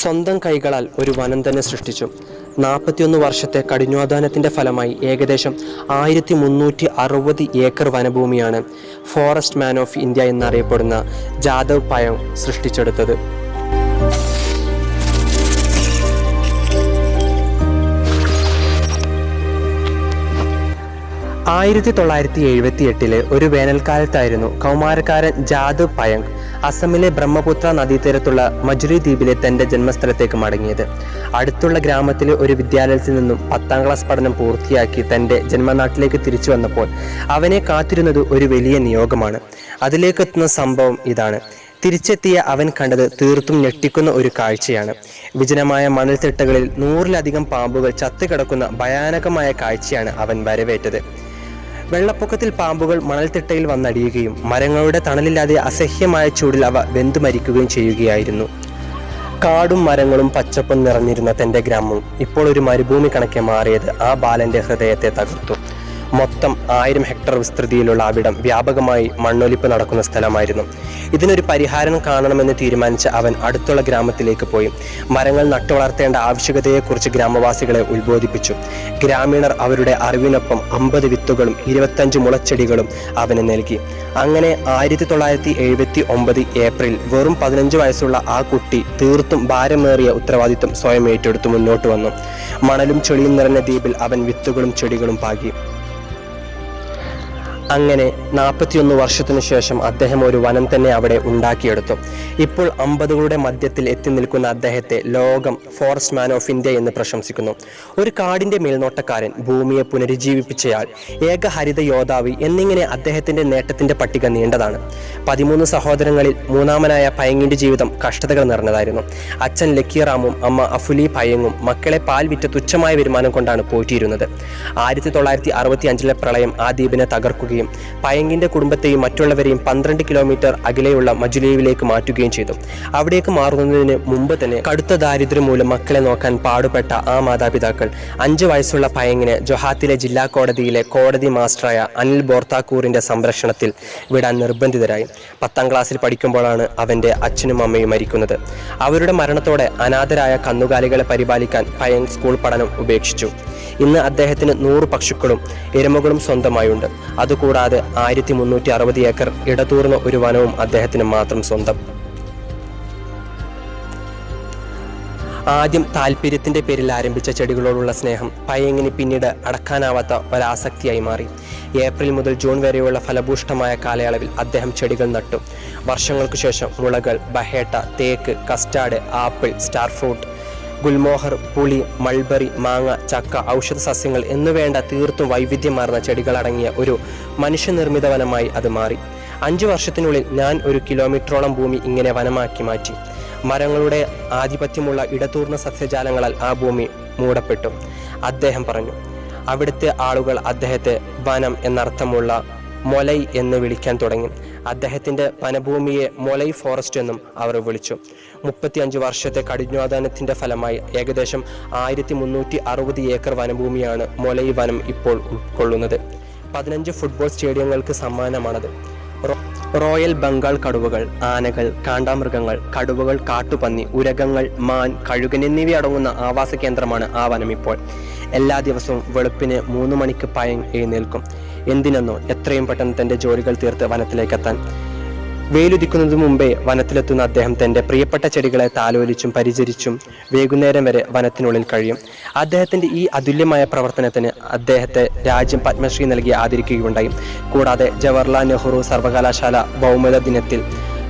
സ്വന്തം കൈകളാൽ ഒരു വനം തന്നെ സൃഷ്ടിച്ചു. നാൽപ്പത്തിയൊന്ന് വർഷത്തെ കഠിനാധ്വാനത്തിന്റെ ഫലമായി ഏകദേശം ആയിരത്തി മുന്നൂറ്റി അറുപത് ഏക്കർ വനഭൂമിയാണ് ഫോറസ്റ്റ് മാൻ ഓഫ് ഇന്ത്യ എന്നറിയപ്പെടുന്ന ജാദവ് പയം സൃഷ്ടിച്ചെടുത്തത്. ആയിരത്തി തൊള്ളായിരത്തി എഴുപത്തി എട്ടിലെ ഒരു വേനൽക്കാലത്തായിരുന്നു കൗമാരക്കാരൻ ജാദു പയങ് അസമിലെ ബ്രഹ്മപുത്ര നദീതീരത്തുള്ള മജുരി ദ്വീപിലെ തന്റെ ജന്മസ്ഥലത്തേക്ക് മടങ്ങിയത്. അടുത്തുള്ള ഗ്രാമത്തിലെ ഒരു വിദ്യാലയത്തിൽ നിന്നും പത്താം ക്ലാസ് പഠനം പൂർത്തിയാക്കി തന്റെ ജന്മനാട്ടിലേക്ക് തിരിച്ചു വന്നപ്പോൾ അവനെ കാത്തിരുന്നത് ഒരു വലിയ നിയോഗമാണ്. അതിലേക്കെത്തുന്ന സംഭവം ഇതാണ്. തിരിച്ചെത്തിയ അവൻ കണ്ടത് തീർത്തും ഞെട്ടിക്കുന്ന ഒരു കാഴ്ചയാണ്. വിജനമായ മണൽത്തിട്ടകളിൽ നൂറിലധികം പാമ്പുകൾ ചത്തുകിടക്കുന്ന ഭയാനകമായ കാഴ്ചയാണ് അവൻ വരവേറ്റത്. വെള്ളപ്പൊക്കത്തിൽ പാമ്പുകൾ മണൽത്തിട്ടയിൽ വന്നടിയുകയും മരങ്ങളുടെ തണലില്ലാതെ അസഹ്യമായ ചൂടിൽ അവ വെന്തു മരിക്കുകയും ചെയ്യുകയായിരുന്നു. കാടും മരങ്ങളും പച്ചപ്പും നിറഞ്ഞിരുന്ന തന്റെ ഗ്രാമം ഇപ്പോൾ ഒരു മരുഭൂമി കണക്കെ മാറിയത് ആ ബാലന്റെ ഹൃദയത്തെ തകർത്തു. മൊത്തം ആയിരം ഹെക്ടർ വിസ്തൃതിയിലുള്ള അവിടം വ്യാപകമായി മണ്ണൊലിപ്പ് നടക്കുന്ന സ്ഥലമായിരുന്നു. ഇതിനൊരു പരിഹാരം കാണണമെന്ന് തീരുമാനിച്ച അവൻ അടുത്തുള്ള ഗ്രാമത്തിലേക്ക് പോയി. മരങ്ങൾ നട്ടുവളർത്തേണ്ട ആവശ്യകതയെക്കുറിച്ച് ഗ്രാമവാസികളെ ഉത്ബോധിപ്പിച്ചു. ഗ്രാമീണർ അവരുടെ അറിവിനൊപ്പം അമ്പത് വിത്തുകളും ഇരുപത്തഞ്ച് മുളച്ചെടികളും അവന് നൽകി. അങ്ങനെ ആയിരത്തി തൊള്ളായിരത്തി എഴുപത്തി ഒമ്പത് ഏപ്രിൽ വെറും പതിനഞ്ച് വയസ്സുള്ള ആ കുട്ടി തീർത്തും ഭാരമേറിയ ഉത്തരവാദിത്വം സ്വയം ഏറ്റെടുത്ത് മുന്നോട്ട് വന്നു. മണലും ചെളിയും നിറഞ്ഞ ദ്വീപിൽ അവൻ വിത്തുകളും ചെടികളും പാകി. അങ്ങനെ നാൽപ്പത്തിയൊന്ന് വർഷത്തിനു ശേഷം അദ്ദേഹം ഒരു വനം തന്നെ അവിടെ ഉണ്ടാക്കിയെടുത്തു. ഇപ്പോൾ അമ്പതുകളുടെ മധ്യത്തിൽ എത്തി നിൽക്കുന്ന അദ്ദേഹത്തെ ലോകം ഫോറസ്റ്റ് മാൻ ഓഫ് ഇന്ത്യ എന്ന് പ്രശംസിക്കുന്നു. ഒരു കാടിന്റെ മേൽനോട്ടക്കാരൻ ഭൂമിയെ പുനരുജ്ജീവിപ്പിച്ചയാൾ ഏക ഹരിത യോദ്ധാവ് എന്നിങ്ങനെ അദ്ദേഹത്തിന്റെ നേട്ടത്തിന്റെ പട്ടിക നീണ്ടതാണ്. പതിമൂന്ന് സഹോദരങ്ങളിൽ മൂന്നാമനായ പയങ്ങിന്റെ ജീവിതം കഷ്ടതകൾ നിറഞ്ഞതായിരുന്നു. അച്ഛൻ ലക്കീറാമും അമ്മ അഫുലി പയങ്ങും മക്കളെ പാൽ വിറ്റ തുച്ഛമായ വരുമാനം കൊണ്ടാണ് പോറ്റിയിരുന്നത്. ആയിരത്തി തൊള്ളായിരത്തി അറുപത്തി അഞ്ചിലെ പ്രളയം ആ ദ്വീപിനെ തകർക്കുകയും പയങ്കിന്റെ കുടുംബത്തെയും മറ്റുള്ളവരെയും പന്ത്രണ്ട് കിലോമീറ്റർ അകലെയുള്ള മജുലേവിലേക്ക് മാറ്റുകയും ചെയ്തു. അവിടേക്ക് മാറുന്നതിന് മുമ്പ് തന്നെ കടുത്ത ദാരിദ്ര്യം മൂലം മക്കളെ നോക്കാൻ പാടുപെട്ട ആ മാതാപിതാക്കൾ അഞ്ചു വയസ്സുള്ള പയങ്ങിനെ ജൊഹാത്തിലെ ജില്ലാ കോടതിയിലെ കോടതി മാസ്റ്ററായ അനിൽ ബോർത്താക്കൂറിന്റെ സംരക്ഷണത്തിൽ വിടാൻ നിർബന്ധിതരായി. പത്താം ക്ലാസ്സിൽ പഠിക്കുമ്പോഴാണ് അവന്റെ അച്ഛനും അമ്മയും മരിക്കുന്നത്. അവരുടെ മരണത്തോടെ അനാഥരായ കന്നുകാലികളെ പരിപാലിക്കാൻ പയങ് സ്കൂൾ പഠനം ഉപേക്ഷിച്ചു. ഇന്ന് അദ്ദേഹത്തിന് നൂറ് പക്ഷുക്കളും എരുമകളും സ്വന്തമായുണ്ട്. അതുകൂടാതെ ആയിരത്തി മുന്നൂറ്റി അറുപത് ഏക്കർ ഇടതൂർന്ന ഒരു വനവും അദ്ദേഹത്തിന് മാത്രം സ്വന്തം. ആദ്യം താല്പര്യത്തിന്റെ പേരിൽ ആരംഭിച്ച ചെടികളോടുള്ള സ്നേഹം പയ്യങ്ങിന് പിന്നീട് അടക്കാനാവാത്ത ഒരാസക്തിയായി മാറി. ഏപ്രിൽ മുതൽ ജൂൺ വരെയുള്ള ഫലഭൂഷ്ടമായ കാലയളവിൽ അദ്ദേഹം ചെടികൾ നട്ടു. വർഷങ്ങൾക്കു ശേഷം മുളകൾ ബഹേട്ട തേക്ക് custard apple star fruit gulmohar പുളി മൾബറി മാങ്ങ ചക്ക ഔഷധ സസ്യങ്ങൾ എന്നുവേണ്ട തീർത്തും വൈവിധ്യമാർന്ന ചെടികളടങ്ങിയ ഒരു മനുഷ്യനിർമ്മിത വനമായി അത് മാറി. അഞ്ചു വർഷത്തിനുള്ളിൽ ഞാൻ ഒരു കിലോമീറ്ററോളം ഭൂമി ഇങ്ങനെ വനമാക്കി മാറ്റി. മരങ്ങളുടെ ആധിപത്യമുള്ള ഇടതൂർന്ന സസ്യജാലങ്ങളാൽ ആ ഭൂമി മൂടപ്പെട്ടു. അദ്ദേഹം പറഞ്ഞു അവിടുത്തെ ആളുകൾ അദ്ദേഹത്തെ വനം എന്നർത്ഥമുള്ള മൊലൈ എന്ന് വിളിക്കാൻ തുടങ്ങി. അദ്ദേഹത്തിന്റെ വനഭൂമിയെ മൊലൈ ഫോറസ്റ്റ് എന്നും അവർ വിളിച്ചു. മുപ്പത്തിയഞ്ച് വർഷത്തെ കഠിനാധാനത്തിന്റെ ഫലമായി ഏകദേശം ആയിരത്തി മുന്നൂറ്റി അറുപത് ഏക്കർ വനഭൂമിയാണ് മൊലൈ വനം ഇപ്പോൾ ഉൾക്കൊള്ളുന്നത്. പതിനഞ്ച് ഫുട്ബോൾ സ്റ്റേഡിയങ്ങൾക്ക് സമ്മാനമാണത്. റോയൽ ബംഗാൾ കടുവകൾ ആനകൾ കാണ്ടാമൃഗങ്ങൾ കടുവകൾ കാട്ടുപന്നി ഉരകങ്ങൾ മാൻ കഴുകൻ എന്നിവ അടങ്ങുന്ന ആവാസ കേന്ദ്രമാണ് ആ വനം ഇപ്പോൾ. എല്ലാ ദിവസവും വെളുപ്പിന് മൂന്ന് മണിക്ക് പയം എഴുന്നേൽക്കും. എന്തിനെന്നോ എത്രയും പെട്ടെന്ന് തന്റെ ജോലികൾ തീർത്ത് വനത്തിലേക്കെത്താൻ വെയിലുദിക്കുന്നതിന് മുമ്പേ വനത്തിലെത്തുന്ന അദ്ദേഹം തന്റെ പ്രിയപ്പെട്ട ചെടികളെ താലോലിച്ചും പരിചരിച്ചും വൈകുന്നേരം വരെ വനത്തിനുള്ളിൽ കഴിയും. അദ്ദേഹത്തിന്റെ ഈ അതുല്യമായ പ്രവർത്തനത്തിന് അദ്ദേഹത്തെ രാജ്യം പത്മശ്രീ നൽകി ആദരിക്കുകയുണ്ടായി. കൂടാതെ ജവഹർലാൽ നെഹ്റു സർവകലാശാല ഭൗമത ദിനത്തിൽ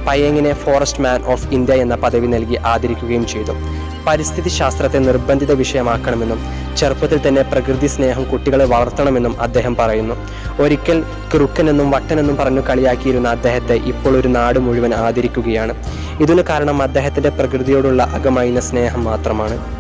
പയ്യങ്ങിനെ ഫോറസ്റ്റ് മാൻ ഓഫ് ഇന്ത്യ എന്ന പദവി നൽകി ആദരിക്കുകയും ചെയ്തു. പരിസ്ഥിതി ശാസ്ത്രത്തെ നിർബന്ധിത വിഷയമാക്കണമെന്നും ചെറുപ്പത്തിൽ തന്നെ പ്രകൃതി സ്നേഹം കുട്ടികളെ വളർത്തണമെന്നും അദ്ദേഹം പറയുന്നു. ഒരിക്കൽ ക്രുക്കനെന്നും വട്ടനെന്നും പറഞ്ഞു കളിയാക്കിയിരുന്ന അദ്ദേഹത്തെ ഇപ്പോൾ ഒരു നാട് മുഴുവൻ ആദരിക്കുകയാണ്. ഇതിനു കാരണം അദ്ദേഹത്തിന്റെ പ്രകൃതിയോടുള്ള അകമൈന സ്നേഹം മാത്രമാണ്.